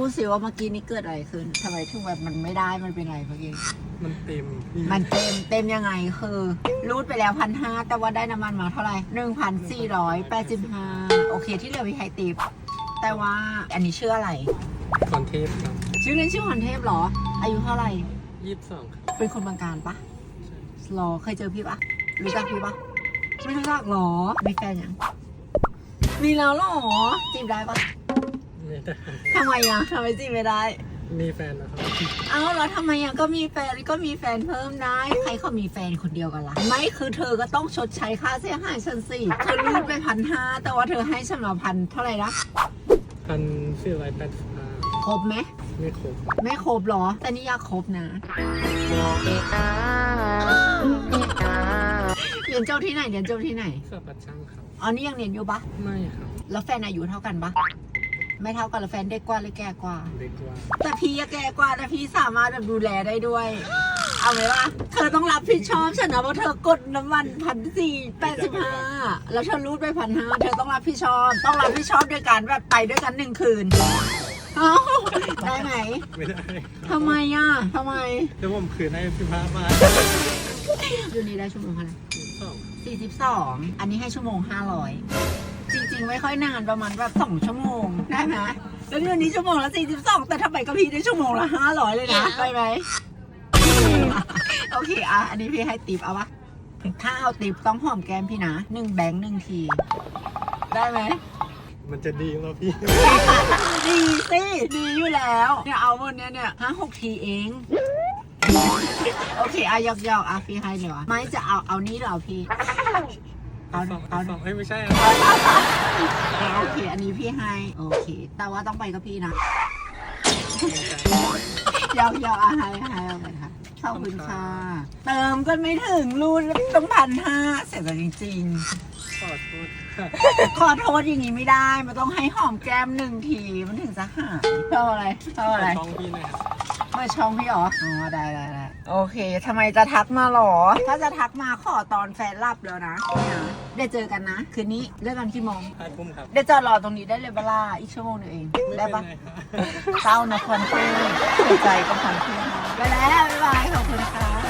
พูดสิว่าเมื่อกี้นี้เกิดอะไรขึ้นทำไมถึงแบบมันไม่ได้มันเป็นไรเมื่อกี้ มันเต็มพี่มันเต็มเต็มยังไงคือรูดไปแล้วพันห้าแต่ว่าได้น้ำมันมาเท่าไหร่หนึ่งพันสี่ร้อยแปดสิบห้าโอเคที่เหลือมีใครติปแต่ว่าอันนี้ชื่ออะไร คอนเทปครับชื่อเล่นชื่อพรเทพเหรอ อายุเท่าไหร่ ยี่สิบสองครับเป็นคนบางการปะหรอเคยเจอพี่ปะรู้จักพี่ปะไม่รู้จักหรอมีแฟนยังมีแล้วหรอจีบได้ปะไม่ได้ ทำไมอะทำไมจีบไม่ได้ มีแฟนนะครับเอ้าแล้วทำไมอะก็มีแฟนก็มีแฟนเพิ่มได้ใครเขามีแฟนคนเดียวกันล่ะไม่คือเธอก็ต้องชดใช้ค่าเสียหายฉันสิเธอรูดไปพันห้าแต่ว่าเธอให้ฉันมาพันเท่าไหร่นะพันสี่ร้อยแปดสิบห้าครบไหมไม่ครบไม่ครบหรอ แต่นี่อยากครบนะเรียนเจ้าที่ไหนเรียนเจ้าที่ไหนสอบปัดช่างครับอ๋อนี่ยังเรียนอยู่ปะไม่ครับแล้วแฟนอายุเท่ากันปะ ไม่เท่ากันแล้วแฟนเด็กกว่าหรือแก่กว่า เด็กกว่าแต่พี่อะแก่กว่าแต่พี่สามารถแบบดูแลได้ด้วย เอาไหมล่ะเธอต้องรับผิดชอบฉันนะเพราะเธอกดน้ำมันพันสี่แปดสิบห้าแล้วเธอรูดไปพันห้าเธอต้องรับผิดชอบ ต้องรับผิดชอบด้วยการแบบไปด้วยกันหนึ่งคืนเอ้าได้ไหมไม่ได้ทำไมอะทำไมเดี๋ยวผมคืนให้สิบห้าบาทอยู่นี่ได้ชั่วโมงเท่าไหร่สองสี่สิบสองอันนี้ให้ชั่วโมงห้าร้อย จริง ๆ ไม่ค่อยนานประมาณแบบสองชั่วโมงได้ไหมแล้วเดือนนี้ชั่วโมงละสี่สิบสองแต่ทำไมกับพี่ได้ชั่วโมงละห้าร้อยเลยนะไปไหมโอเคอะอันนี้พี่ให้ติปเอาปะถ้าเอาติปต้องหอมแก้มพี่นะหนึ่งแบงค์หนึ่งที ได้ไหมมันจะดีแล้วพี่ ดีสิดีอยู่แล้วเนี่ยเอาวันเนี้ยเนี่ยห้าหกทีเองโอเคอะยอกยอกๆอะพี่ให้เลยวะไม่จะเอาเอานี้หรือเอาพี่ เอาสองเอาสองเอ้ยไม่ใช่อะโอเค อันนี้พี่ให้ โอเค แต่ว่าต้องไปกับพี่นะยอกยอกอะให้ให้เอาไปค่ะขอบคุณค่ะ เติมก็ไม่ถึงรูนต้องพันห้าเสร็จแล้วจริง ขอโทษค่ะๆ ขอโทษอย่างนี้ไม่ได้ มันต้องให้หอมแก้มหนึ่งที มันถึงจะหายเท่าอะไรเท่าอะไรช่องพี่หนะครับเปิดช่องพี่เหรอ อ๋อ ได้ได้ได้โอเคทำไมจะทักมาหรอ ถ้าจะทักมาขอตอนแฟนหลับแล้วนะเนี่ย เดี๋ยวเจอกันนะ คืนนี้เลิกกันกี่โมง ห้าทุ่มครับ เดี๋ยวจอดรอตรงนี้ได้เลยเวลาอีกชั่วโมงหนึงเองไม่ได้เป็นปะไรครับ เศร้านะควันเพื่เสียใจกับควันเพื่ไปแล้ว บ๊ายบาย ขอบคุณค่ะ